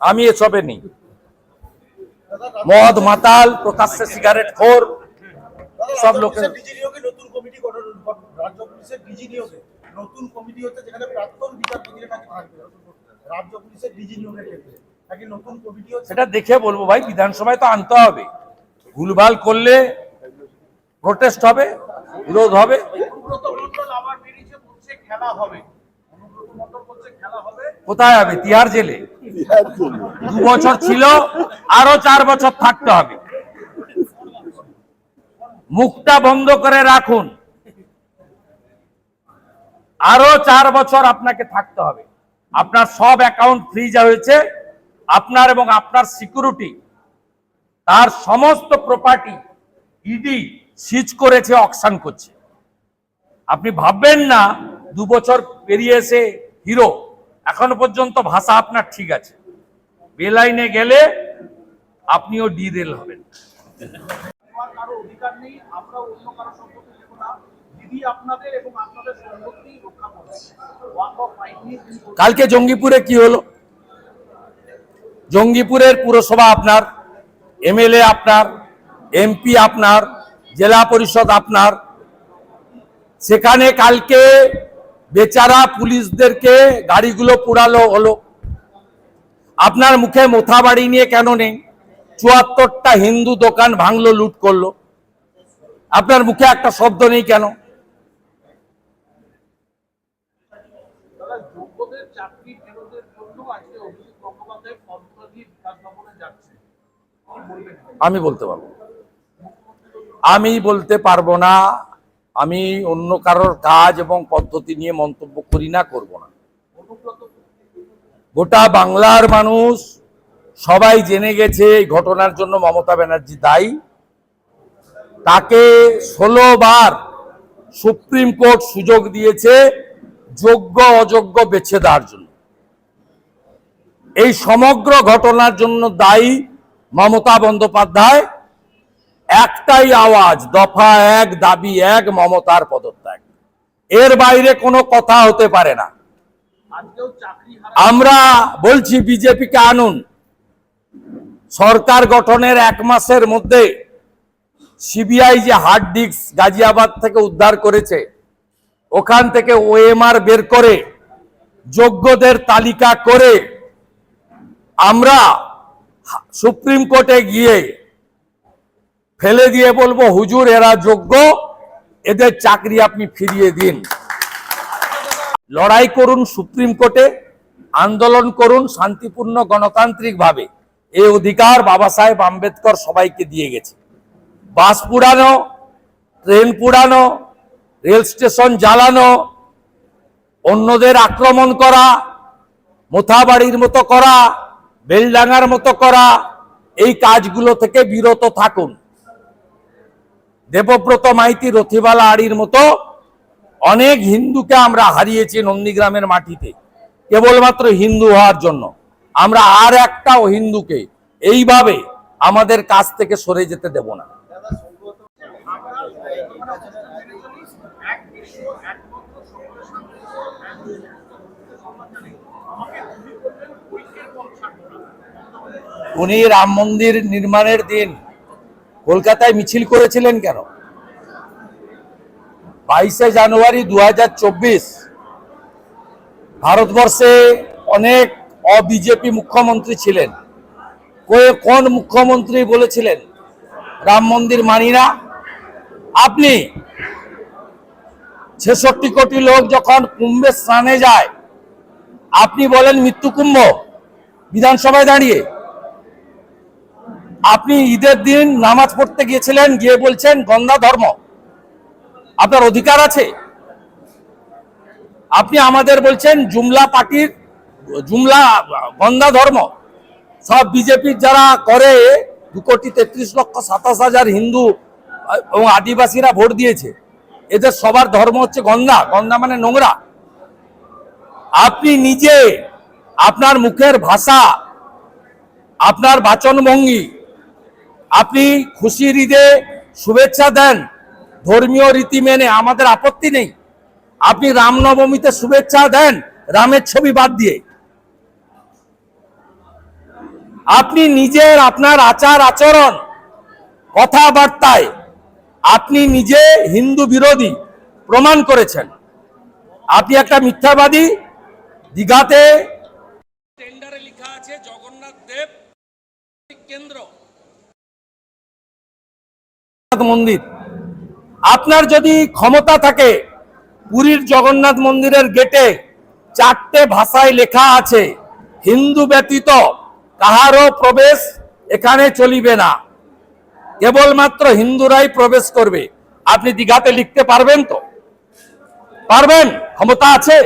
আমি এসবে নেই। মদ মাতাল প্রকাশ্যে সিগারেট খোর সব লোকের সেটা দেখে বলব ভাই বিধানসভায় তো আনতে হবে। ভুলভাল করলে প্রোটেস্ট হবে বিরোধ হবে। খেলা হবে অনুব্রত মন্ডল বলছে খেলা হবে কোথায় হবে? তিহার জেলে। দু বছর ছিল, আরও চার বছর থাকতে হবে। মুখটা বন্ধ করে রাখুন। আরও চার বছর আপনাকে থাকতে হবে। আপনার সব অ্যাকাউন্ট ফ্রিজ হয়েছে। আপনার এবং আপনার সিকিউরিটি, তার সমস্ত প্রপার্টি ইডি সিজ করেছে, অকশন করছে। আপনি ভাববেন না, দু বছর পেরিয়ে এসে হিরো। এখনও পর্যন্ত ভাষা আপনার ঠিক আছে। বেলাইনে গেলে আপনিও ডিরেল হবেন। আমার কারও অধিকার নেই আমরা অন্য কারও সম্পত্তি নেব না। দিদি আপনাদের এবং আপনাদের সম্পত্তি রক্ষা করবে। ওয়াক অফ আইন নিয়ে তিনি বলছেন, কালকে জঙ্গিপুরে কি হলো? জঙ্গিপুরের পুরসভা আপনার এমএলএ আপনার এমপি আপনার জেলা পরিষদ আপনার। সেখানে কালকে বেচারা পুলিশদেরকে গাড়িগুলো পুরালো হলো। আপনার মুখে মোথা বাড়ি নিয়ে কেন নেই? চুয়াত্তরটা হিন্দু দোকান ভাঙলো, লুট করল। আপনার মুখে একটা শব্দ নেই কেন? আমি বলতে পারব। আমি বলতে পারব না আমি অন্য কারোর কাজ এবং পদ্ধতি নিয়ে মন্তব্য করি না, করব না। গোটা বাংলার মানুষ সবাই জেনে গেছে এই ঘটনার জন্য মমতা ব্যানার্জি দায়ী। তাকে ষোলো বার সুপ্রিম কোর্ট সুযোগ দিয়েছে যোগ্য, অযোগ্য বেছে দেওয়ার জন্য। এই সমগ্র ঘটনার জন্য দায়ী মমতা বন্দ্যোপাধ্যায়। একটাই আওয়াজ, দফা এক, দাবি এক, মমতার পদত্যাগ। এর বাইরে কোনো কথা হতে পারে না। আমরা বলছি বিজেপিকে আনুন। সরকার গঠনের এক মাসের মধ্যে সিবিআই যে হার্ড ডিস্ক গাজিয়াবাদ থেকে উদ্ধার করেছে, ওখান থেকে ওএমআর বের করে, যোগ্যদের তালিকা করে আমরা সুপ্রিম কোর্টে গিয়ে ফেলে দিয়ে বলব, হুজুর, এরা যোগ্য। এদের চাকরি আপনি ফিরিয়ে দিন। লড়াই করুন সুপ্রিম কোর্টে, আন্দোলন করুন শান্তিপূর্ণ গণতান্ত্রিকভাবে। এই অধিকার বাবা সাহেব আম্বেদকর সবাইকে দিয়ে গেছে। বাস পুরানো ট্রেন পুরানো রেল স্টেশন জ্বালানো, অন্যদের আক্রমণ করা, মোথাবাড়ির মতো করা, বেলডাঙ্গার মতো করা, এই কাজগুলো থেকে বিরত থাকুন। দেবব্রত মাইতি রথিবালা আড়ির মতো অনেক হিন্দুকে আমরা হারিয়েছি নন্দীগ্রামের মাটিতে, কেবলমাত্র হিন্দু হওয়ার জন্য। আমরা আর একটাও হিন্দুকে এইভাবে আমাদের কাছ থেকে সরে যেতে দেব না। উনি রাম মন্দির নির্মাণের দিন কলকাতায় মিছিল করেছিলেন কেন? বাইশে জানুয়ারি দুই হাজার চব্বিশ ভারতবর্ষে অনেক অবিজেপি মুখ্যমন্ত্রী ছিলেন। কোন মুখ্যমন্ত্রী বলেছিলেন, রাম মন্দির মানি না? আপনি ছেষট্টি কোটি লোক যখন কুম্ভে স্নানে যায়, আপনি বলেন মৃত্যু কুম্ভ বিধানসভায় দাঁড়িয়ে। আপনি ঈদের দিন নামাজ পড়তে গিয়েছিলেন, গিয়ে বলছেন গন্ধা ধর্ম। আপনার অধিকার আছে। আপনি আমাদের বলছেন, জুমলা পার্টির, জুমলা গন্ধা ধর্ম। সব বিজেপির যারা করে, দু কোটি তেত্রিশ লক্ষ সাতাশ হাজার হিন্দু এবং আদিবাসীরা ভোট দিয়েছে। এদের সবার ধর্ম হচ্ছে গন্ধা গন্ধা মানে নোংরা। আপনি নিজে, আপনার মুখের ভাষা, আপনার বাচনভঙ্গি আপনি খুশির ঈদে শুভেচ্ছা দেন। ধর্মীয় রীতি মেনে আমাদের আপত্তি নেই। আপনি রামনবমীতে শুভেচ্ছা দেন, রামের ছবি বাদ দিয়ে। আপনি নিজের আপনার আচার আচরণ, কথাবার্তায় আপনি নিজে হিন্দু বিরোধী প্রমাণ করেছেন। আপনি একটা মিথ্যাবাদী দীঘাতে টেন্ডারে লেখা আছে, জগন্নাথ দেব, কেন্দ্র। মন্দির। আপনার যদি ক্ষমতা থাকে, পুরীর জগন্নাথ মন্দিরের গেটে চারটে ভাষায় লেখা আছে, হিন্দু ব্যতীত কাহারও প্রবেশ এখানে চলিবে না। কেবলমাত্র হিন্দুরাই প্রবেশ করবে। আপনি দীঘাতে লিখতে পারবেন তো? পারবেন? ক্ষমতা আছে?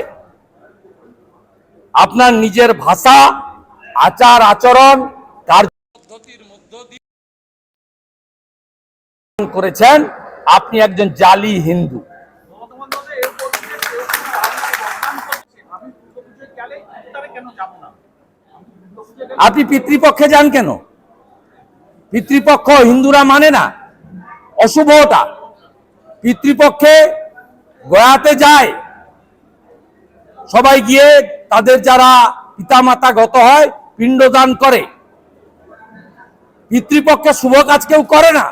আপনার নিজের ভাষা, আচার, আচরণ কার্য পদ্ধতির মধ্য দিয়ে করেছেন, আপনি একজন জালি হিন্দু। আপনি পিতৃপক্ষে যান কেন? পিতৃপক্ষ হিন্দুরা মানে না অশুভ ওটা পিতৃপক্ষে গয়াতে যায়, সবাই গিয়ে তাদের যারা পিতামাতা গত হয়, পিণ্ডদান করে। পিতৃপক্ষে শুভ কাজ কেউ করে না।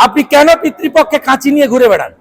আপনি কেন পিতৃপক্ষে কাঁচি নিয়ে ঘুরে বেড়ান?